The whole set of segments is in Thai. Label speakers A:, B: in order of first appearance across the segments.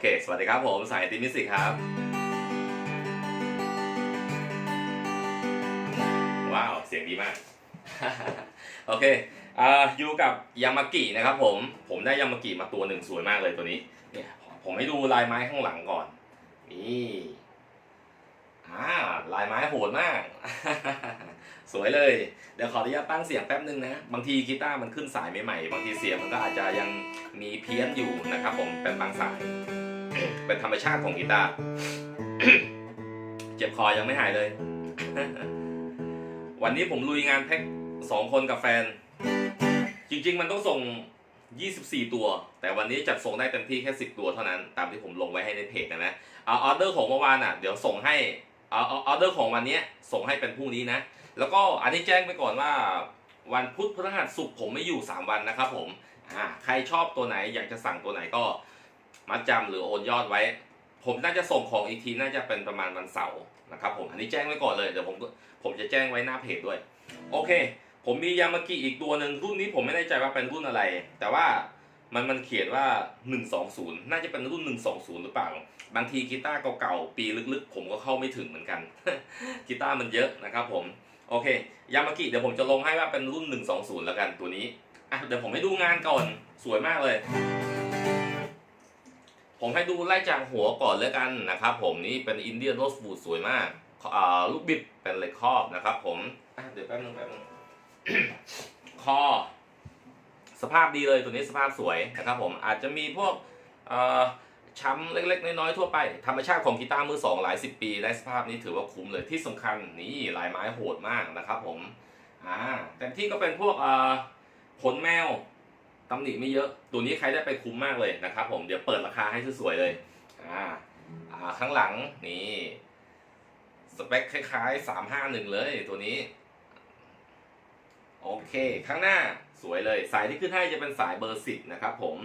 A: เค สวัสดีครับผมสายติมิสิกครับ ว้าว เสียงดีมาก โอเคอ่าอยู่กับยามากินะครับผม ผมได้ยามากิมาตัวหนึ่งสวยมากเลยตัวนี้ เนี่ยผมให้ดูลายไม้ข้างหลังก่อน นี่อ่าลายไม้โหดมาก สวยเลย เดี๋ยวขออนุญาตตั้งเสียงแป๊บนึงนะ บางทีกีตาร์มันขึ้นสายใหม่ๆ บางทีเสียงมันก็อาจจะยังมีเพี้ยนอยู่นะครับผม เป็นบางสาย เป็นธรรมชาติของกีตาร์ เจ็บคอยังไม่หายเลย วันนี้ผมลุยงานแพ็คสองคนกับแฟน จริงๆมันต้องส่ง 24 ตัว แต่วันนี้จัดส่งได้เต็มที่แค่ 10 ตัวเท่านั้น ตามที่ผมลงไว้ให้ในเพจนะนะเอาออเดอร์ของเมื่อวานอะ เดี๋ยวส่งให้ เอาเอาออเดอร์ของวันนี้ส่งให้เป็นพรุ่งนี้นะ แล้วก็อันนี้แจ้งไปก่อนว่า วันพุธพฤหัสศุกร์ผมไม่อยู่ 3 วันนะครับผมอ่าใครชอบตัวไหนอยากจะสั่งตัวไหนก็มาจำหรือโอนยอดไว้ ผมน่าจะส่งของอีกทีน่าจะเป็นประมาณวันเสาร์นะครับผมอันนี้แจ้งไว้ก่อนเลยเดี๋ยวผมผมจะแจ้งไว้หน้าเพจด้วย โอเค ผมมียามากิอีกตัวหนึ่งรุ่นนี้ผมไม่แน่ใจว่าเป็นรุ่นอะไร แต่ว่า มันมันเขียนว่า 120 น่าจะเป็นรุ่น 120 หรือเปล่า บางทีกีตาร์เก่าๆ ปีลึกๆ ผมก็เข้าไม่ถึงเหมือนกัน กีตาร์มันเยอะนะครับผม โอเค ยามากิเดี๋ยวผมจะลงให้ว่าเป็นรุ่น 120 แล้วกันตัวนี้ อะ เดี๋ยวผมให้ดูงานก่อน สวยมากเลย ผมให้ดูไล่จากหัวก่อนแล้วกันนะครับผม นี่เป็นอินเดียนโรสบูดสวยมากอ่าลูกบิดเป็นเหล็กครอบนะครับผม อะ เดี๋ยวแป๊บนึงแป๊บนึงคอ สภาพดีเลยตัวนี้สภาพสวยนะครับผมอาจจะมีพวกช้ำเล็ก ๆ น้อยๆทั่วไป ธรรมชาติของกีตาร์มือสองหลายสิบปี ได้สภาพนี้ถือว่าคุ้มเลยที่สำคัญนี่ลายไม้โหดมากนะครับผมอ่าแต่ที่ก็เป็นพวกขนแมวตำหนิไม่เยอะ ตัวนี้ใครได้ไปคุ้มมากเลยนะครับผมเดี๋ยวเปิดราคาให้สวยๆเลยอ่าอ่าข้างหลังนี่สเปคคล้ายๆ 351 เลยตัวนี้ โอเค ข้างหน้าสวยเลย สายที่ขึ้นให้จะเป็นสายเบอร์สิบนะครับผม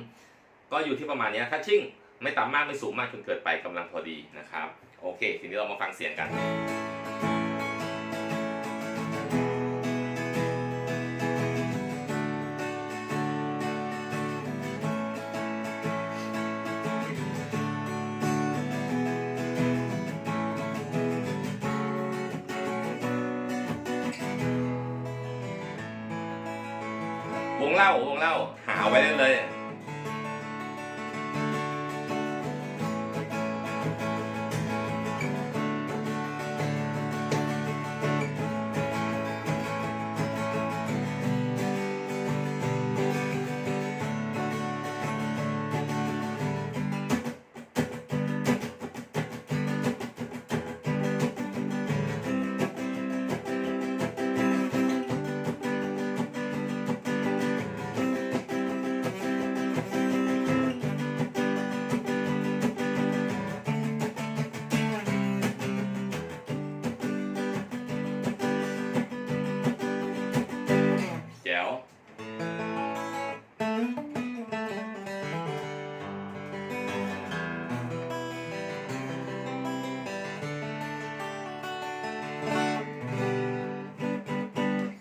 A: ก็อยู่ที่ประมาณนี้ยถ้าชิ่งไม่ต่ำมากไม่สูงมากจนเกินไปกำลังพอดีนะครับ โอเค ทีนี้เรามาฟังเสียงกัน งเล่าวงเล่าหาไว้ได้เลย ว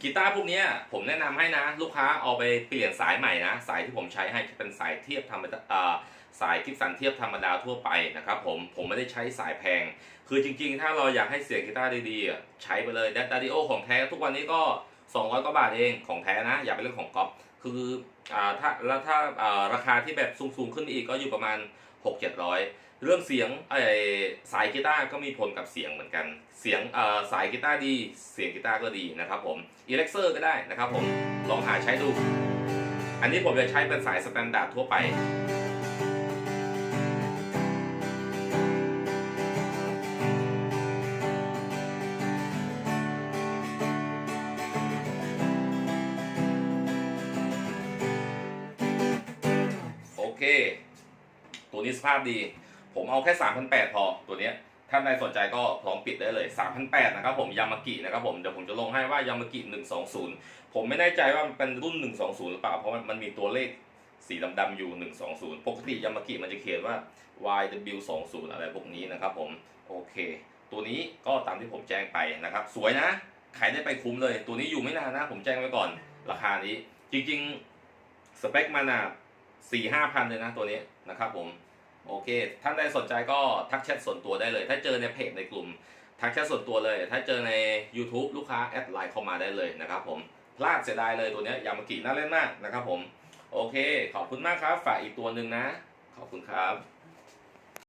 A: กีตาร์พวกนี้ผมแนะนำให้นะ ลูกค้าเอาไปเปลี่ยนสายใหม่นะ สายที่ผมใช้ให้เป็นสายเทียบธรรมดาสายกิฟสันเทียบธรรมดาทั่วไปนะครับผมผมไม่ได้ใช้สายแพง คือจริงๆ ถ้าเราอยากให้เสียงกีตาร์ดีๆ ใช้ไปเลย d ด d ดิโอของแท้ทุกวันนี้ก็ 200กว่าบาทเองของแท้นะ อย่าไปเรื่องของก๊อปคืออ่าถ้าแล้วถ้าอ่าราคาที่แบบสูงๆขึ้นอีกก็อยู่ประมาณ 6 700 เรื่องเสียงไอสายกีตาร์ก็มีผลกับเสียงเหมือนกัน เสียงเอ่อสายกีตาร์ดีเสียงกีตาร์ก็ดีนะครับผมอีเล็กเซอร์ก็ได้นะครับผมลองหาใช้ดู อันนี้ผมจะใช้เป็นสายสแตนดาร์ดทั่วไป เค ตัวนี้สภาพดี ผมเอาแค่3,800พอตัวเนี้ยถ้าใครสนใจก็พร้อมปิดได้เลย 3,800นะครับผมยามากินะครับผมเดี๋ยวผมจะลงให้ว่ายามากิ120 ผมไม่แน่ใจว่ามันเป็นรุ่น 120 หรือเปล่า เพราะมันมีตัวเลขสีดำๆอยู่ 120 ปกติยามากิมันจะเขียนว่า YW20 อะไรพวกนี้นะครับผมโอเค ตัวนี้ก็ตามที่ผมแจ้งไปนะครับ สวยนะใครได้ไปคุ้มเลย ตัวนี้อยู่ไม่นานนะ ผมแจ้งไว้ก่อน ราคานี้ จริง ๆ สเปคมันอะ สี่ห้าพันเลยนะตัวนี้นะครับผมโอเค ท่านใดสนใจก็ทักแชทส่วนตัวได้เลย ถ้าเจอในเพจในกลุ่ม ทักแชทส่วนตัวเลย ถ้าเจอใน YouTube ลูกค้าแอดไลน์เข้ามาได้เลยนะครับผมพลาดเสียดายเลยตัวนี้ยยามากิน่าเล่นมากนะครับผม โอเค ขอบคุณมากครับ ฝากอีกตัวหนึ่งนะ ขอบคุณครับ